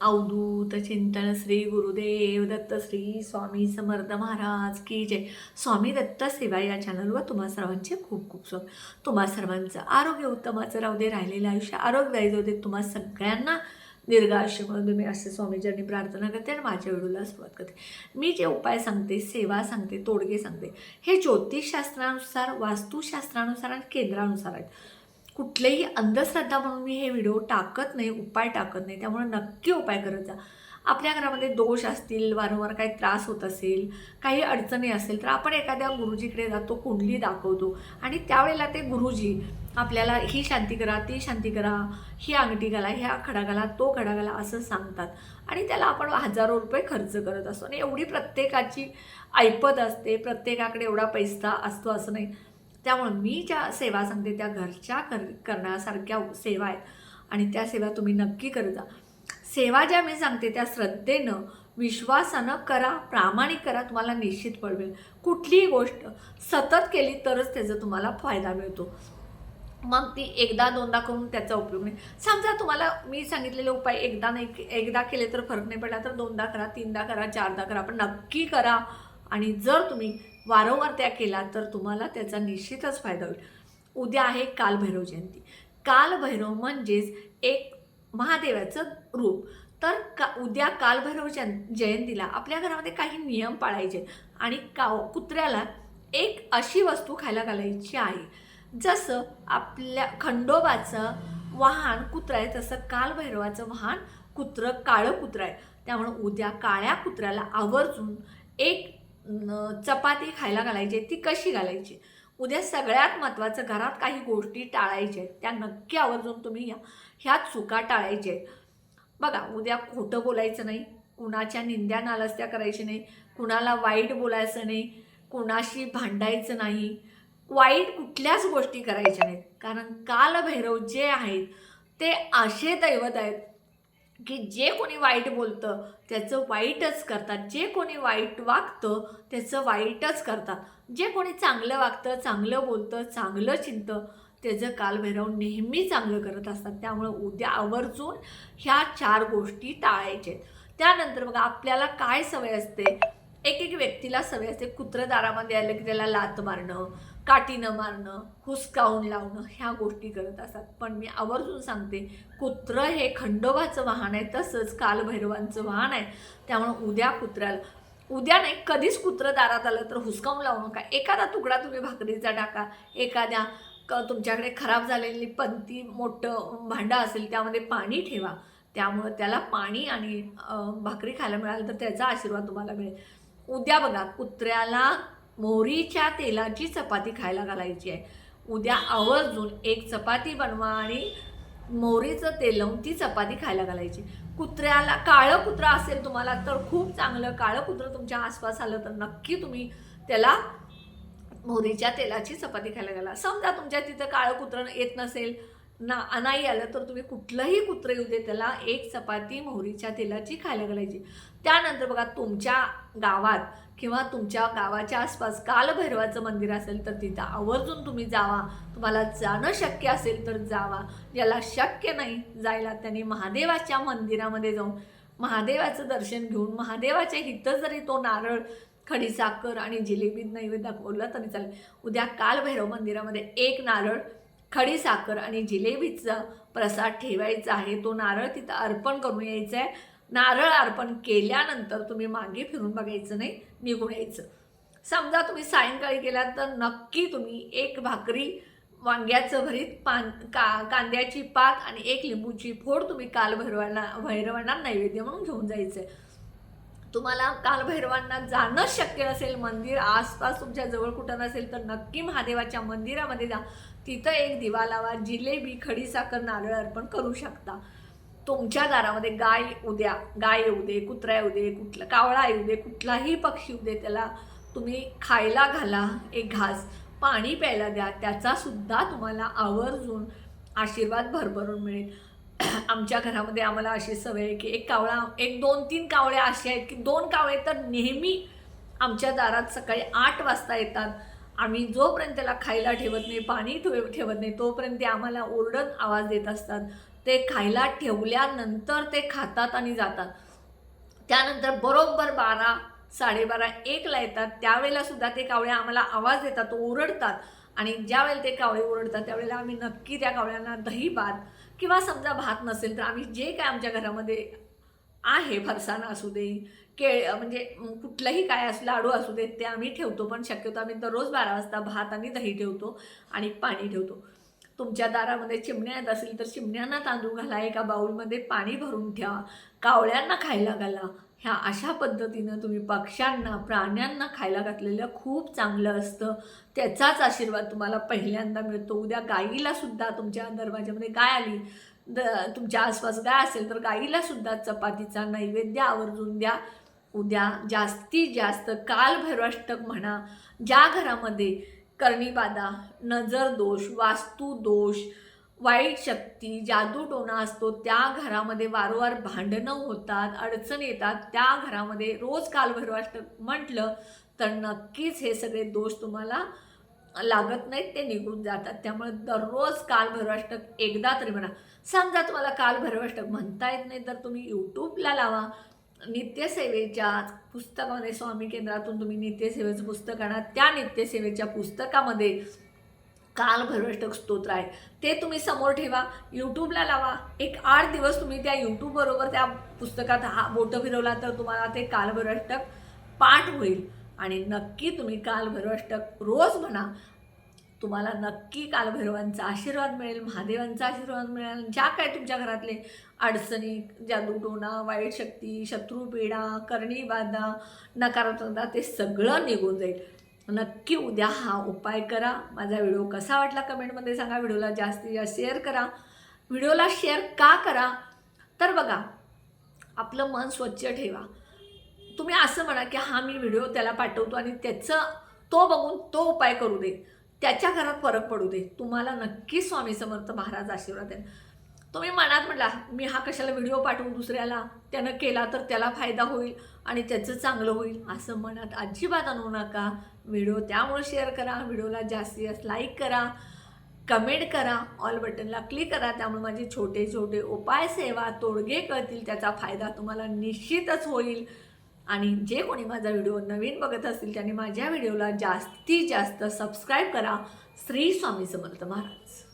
अवधूत चिंतन श्री गुरुदेव दत्त श्री स्वामी समर्थ महाराज की जय. स्वामी दत्त सेवा या चॅनलवर तुम्हा सर्वांचे खूप खूप स्वागत. तुम्हा सर्वांचं आरोग्य उत्तमाचं राहू दे राहिलेलं आयुष्य आरोग्यदायी जाऊ दे. तुम्हा सगळ्यांना दीर्घायुष्य म्हणून मी असे स्वामीजींनी प्रार्थना करते आणि माझ्या व्हिडिओला सुरुवात करते. मी जे उपाय सांगते सेवा सांगते तोडगे सांगते हे ज्योतिषशास्त्रानुसार वास्तुशास्त्रानुसार आणि केंद्रानुसार आहेत. कुठलेही अंधश्रद्धा म्हणून मी हे व्हिडिओ टाकत नाही उपाय टाकत नाही त्यामुळे नक्की उपाय करत जा. आपल्या घरामध्ये दोष असतील वारंवार काही त्रास होत असेल काही अडचणी असेल तर आपण एखाद्या गुरुजीकडे जातो कुंडली दाखवतो. आणि त्यावेळेला ते गुरुजी आपल्याला ही शांती करा ती शांती करा ही अंगठी घाला ह्या खडा घाला तो खडा घाला असं सांगतात. आणि त्याला आपण हजारो रुपये खर्च करत असतो. आणि एवढी प्रत्येकाची ऐपत असते प्रत्येकाकडे एवढा पैसा असतो असं नाही. त्यामुळे मी ज्या सेवा सांगते त्या घरच्या कर करण्यासारख्या सेवा आहेत. आणि त्या सेवा तुम्ही नक्की करत जा. सेवा ज्या मी सांगते त्या श्रद्धेनं विश्वासानं करा प्रामाणिक करा तुम्हाला निश्चित मिळेल. कुठलीही गोष्ट सतत केली तरच त्याचा तुम्हाला फायदा मिळतो. मग ती एकदा दोनदा करून त्याचा उपयोग नाही. समजा तुम्हाला मी सांगितलेले उपाय एकदा नाही एकदा केले तर फरक नाही पडला तर दोनदा करा तीनदा करा चारदा करा. पण नक्की करा. आणि जर तुम्ही वारंवार त्या केला तर तुम्हाला त्याचा निश्चितच फायदा होईल. उद्या आहे कालभैरव जयंती. कालभैरव म्हणजेच एक महादेवाचं रूप. तर का उद्या कालभैरव जन जयंतीला आपल्या घरामध्ये काही नियम पाळायचे आणि का कुत्र्याला एक अशी वस्तू खायला घालायची आहे. जसं आपल्या खंडोबाचं वाहन कुत्रं आहे तसं कालभैरवाचं वाहन कुत्रं काळं कुत्रं आहे. त्यामुळं उद्या काळ्या कुत्र्याला आवर्जून एक चपाती खायला घालायची आहे. ती कशी घालायची? उद्या सगळ्यात महत्त्वाचं घरात काही गोष्टी टाळायच्या आहेत त्या नक्की आवर्जून तुम्ही या. ह्या चुका टाळायच्या आहेत. बघा उद्या खोटं बोलायचं नाही कुणाच्या निंद्या नालस्त्या करायची नाही कुणाला वाईट बोलायचं नाही कुणाशी भांडायचं नाही. वाईट कुठल्याच गोष्टी करायच्या नाहीत. कारण कालभैरव जे आहेत ते असे दैवत आहेत की जे कोणी वाईट बोलतं त्याचं वाईटच करतात. जे कोणी वाईट वागतं त्याचं वाईटच करतात. जे कोणी चांगलं वागतं चांगलं बोलतं चांगलं चिंतं त्याचं कालभैरव नेहमी चांगलं करत असतात. त्यामुळं उद्या आवर्जून ह्या चार गोष्टी टाळायच्या आहेत त्यानंतर बघा आपल्याला काय सवय असते? एक एक व्यक्तीला सवय असते. कुत्रं दारामध्ये आलं की त्याला लात मारणं काठीनं मारणं हुसकावून लावणं ह्या गोष्टी करत असतात. पण मी आवर्जून सांगते कुत्रं हे खंडोबाचं वाहन आहे तसंच कालभैरवांचं वाहन आहे. त्यामुळं उद्या कुत्र्याला उद्या नाही कधीच कुत्रं दारात आलं तर हुसकावून लावू नका. एखादा तुकडा तुम्ही भाकरीचा टाका एखाद्या क तुमच्याकडे खराब झालेली पंती मोठं भांडं असेल त्यामध्ये पाणी ठेवा. त्यामुळं त्याला पाणी आणि भाकरी खायला मिळालं तर त्याचा आशीर्वाद तुम्हाला मिळेल. उद्या बघा कुत्र्याला मोहरीच्या तेलाची चपाती खायला घालायची आहे. उद्या आवर्जून एक चपाती बनवा आणि मोहरीचं तेल लावून ती चपाती खायला घालायची. कुत्र्याला काळं कुत्रं असेल तुम्हाला तर खूप चांगलं. काळं कुत्रं तुमच्या आसपास आलं तर नक्की तुम्ही त्याला मोहरीच्या तेलाची चपाती खायला घाला. समजा तुमच्या तिथं काळं कुत्रं येत नसेल ना नाही आलं तर तुम्ही कुठलंही कुत्रं येऊ दे त्याला एक चपाती मोहरीच्या तेलाची खायला घालायची. त्यानंतर बघा तुमच्या गावात किंवा तुमच्या गावाच्या आसपास कालभैरवाचं मंदिर असेल तर तिथं आवर्जून तुम्ही जावा. तुम्हाला जाणं शक्य असेल तर जावा. ज्याला शक्य नाही जायला त्यांनी महादेवाच्या मंदिरामध्ये जाऊन महादेवाचं दर्शन घेऊन महादेवाच्या हिथं जरी तो नारळ खडीसाखर आणि जिलेबी नैवेद्य दाखवला तरी चालेल. उद्या कालभैरव मंदिरामध्ये एक नारळ खडी साखर आणि जिलेबीचा प्रसाद ठेवायचा आहे. तो नारळ तिथं अर्पण करून यायचा आहे नारळ अर्पण केल्यानंतर तुम्ही मागे फिरून बघायचं नाही निघून यायचं. समजा तुम्ही सायंकाळी गेलात तर नक्की तुम्ही एक भाकरी वांग्याचं भरीत पान का कांद्याची पात आणि एक लिंबूची फोड तुम्ही काल भैरवांना भैरवांना नैवेद्य म्हणून घेऊन जायचं आहे तुम्हाला कालभैरवांना जाणं शक्य नसेल मंदिर आसपास तुमच्या जवळ कुठं नसेल तर नक्की महादेवाच्या मंदिरामध्ये जा. तिथं एक दिवा लावा जिलेबी खडीसाखर नारळ अर्पण करू शकता. तुमच्या दारामध्ये गाय उद्या गाय येऊ दे कुत्रा येऊ दे कुठला कावळा येऊ दे कुठलाही पक्षी येऊ दे त्याला तुम्ही खायला घाला एक घास. पाणी प्यायला द्या त्याचासुद्धा तुम्हाला आवर्जून आशीर्वाद भरभरून मिळेल. आमच्या घरामध्ये आम्हाला अशी सवय आहे की एक कावळा एक दोन तीन कावळे असे आहेत की दोन कावळे तर नेहमी आमच्या दारात सकाळी आठ वाजता येतात. आम्ही जोपर्यंत त्याला खायला ठेवत नाही पाणी ठेव ठेवत नाही तोपर्यंत ते आम्हाला ओरडत आवाज देत असतात. ते खायला ठेवल्यानंतर ते खातात आणि जातात. त्यानंतर बरोबर बारा साडेबारा एकला येतात. त्यावेळेला सुद्धा ते कावळे आम्हाला आवाज देतात ओरडतात. आणि ज्यावेळेला ते कावळे ओरडतात त्यावेळेला आम्ही नक्की त्या कावळ्यांना दही भात किंवा समजा भात नसेल तर आम्ही जे काय आमच्या घरामध्ये आहे फरसाण असू दे केळ म्हणजे कुठलंही काय असं लाडू असू दे ते आम्ही ठेवतो. पण शक्यतो आम्ही दररोज बारा वाजता भात आणि दही ठेवतो आणि पाणी ठेवतो. तुमच्या दारामध्ये चिमण्या येत असेल तर चिमण्यांना तांदूळ घाला. एका बाऊलमध्ये पाणी भरून ठेवा. कावळ्यांना खायला घाला. ह्या अशा पद्धतीनं तुम्ही पक्ष्यांना प्राण्यांना खायला घातलेलं खूप चांगलं असतं. त्याचाच आशीर्वाद तुम्हाला पहिल्यांदा मिळतो. उद्या गाईला सुद्धा तुमच्या दरवाज्यामध्ये गाय आली द तुमच्या आसपास गाय असेल तर गाईला सुद्धा चपातीचा नैवेद्य आवर्जून द्या. उद्या जास्तीत जास्त कालभैरवाष्टक म्हणा ज्या घरामध्ये कर्णीबाधा नजर दोष वास्तू दोष वाईट शक्ती जादूटोणा असतो त्या घरामध्ये वारंवार भांडणं होतात अडचण येतात त्या घरामध्ये रोज कालभैरवाष्ट म्हटलं तर नक्कीच हे सगळे दोष तुम्हाला लागत नाहीत ते निघून जातात. त्यामुळे दररोज कालभैरवाष्टक एकदा तरी म्हणा. समजा तुम्हाला कालभैरवाष्टक म्हणता येत नाही तर तुम्ही यूट्यूबला लावा. नित्यसेवेच्या पुस्तकामध्ये स्वामी केंद्रातून तुम्ही नित्यसेवेचं पुस्तक आणा. त्या नित्यसेवेच्या पुस्तकामध्ये काल स्तोत्र आहे. ते तुम्ही समोर ठेवा. यूट्यूबला लावा. एक आठ दिवस तुम्ही त्या यूट्यूबबरोबर त्या पुस्तकात हा बोटं फिरवला तर तुम्हाला ते काल पाठ होईल. आणि नक्की तुम्ही कालभैरवाष्टक रोज म्हणा. तुम्हाला नक्की कालभैरवांचा आशीर्वाद मिळेल महादेवांचा आशीर्वाद मिळेल. ज्या काय तुमच्या घरातले अडचणी जादूटोणा वाईट शक्ती शत्रुपीडा करणीबाधा नकारात्मकता ते सगळं निघून जाईल. नक्की उद्या हा उपाय करा. माझा व्हिडिओ कसा वाटला कमेंटमध्ये सांगा. व्हिडिओला जास्तीत जास्त शेअर करा. व्हिडिओला शेअर का करा? तर बघा आपलं मन स्वच्छ ठेवा. तुम्ही असं म्हणा की हा मी व्हिडिओ त्याला पाठवतो आणि त्याचं तो बघून तो उपाय करू दे. त्याच्या घरात फरक पडू दे. तुम्हाला नक्की स्वामी समर्थ महाराज आशीर्वाद देईल तुम्ही मनात म्हटला मी हा कशाला व्हिडिओ पाठवून दुसऱ्याला? त्यानं केला तर त्याला फायदा होईल आणि त्याचं चांगलं होईल. असं मनात अजिबात आणू नका. व्हिडिओ त्यामुळे शेअर करा व्हिडिओला जास्तीत जास्त लाईक करा कमेंट करा ऑल बटनला क्लिक करा त्यामुळे माझे छोटे छोटे उपाय सेवा तोडगे कळतील त्याचा फायदा तुम्हाला निश्चितच होईल. आणि जे कोणी माझा व्हिडिओ नवीन बघत असतील त्यांनी माझ्या व्हिडिओला जास्तीत जास्त सबस्क्राईब करा. श्री स्वामी समर्थ महाराज.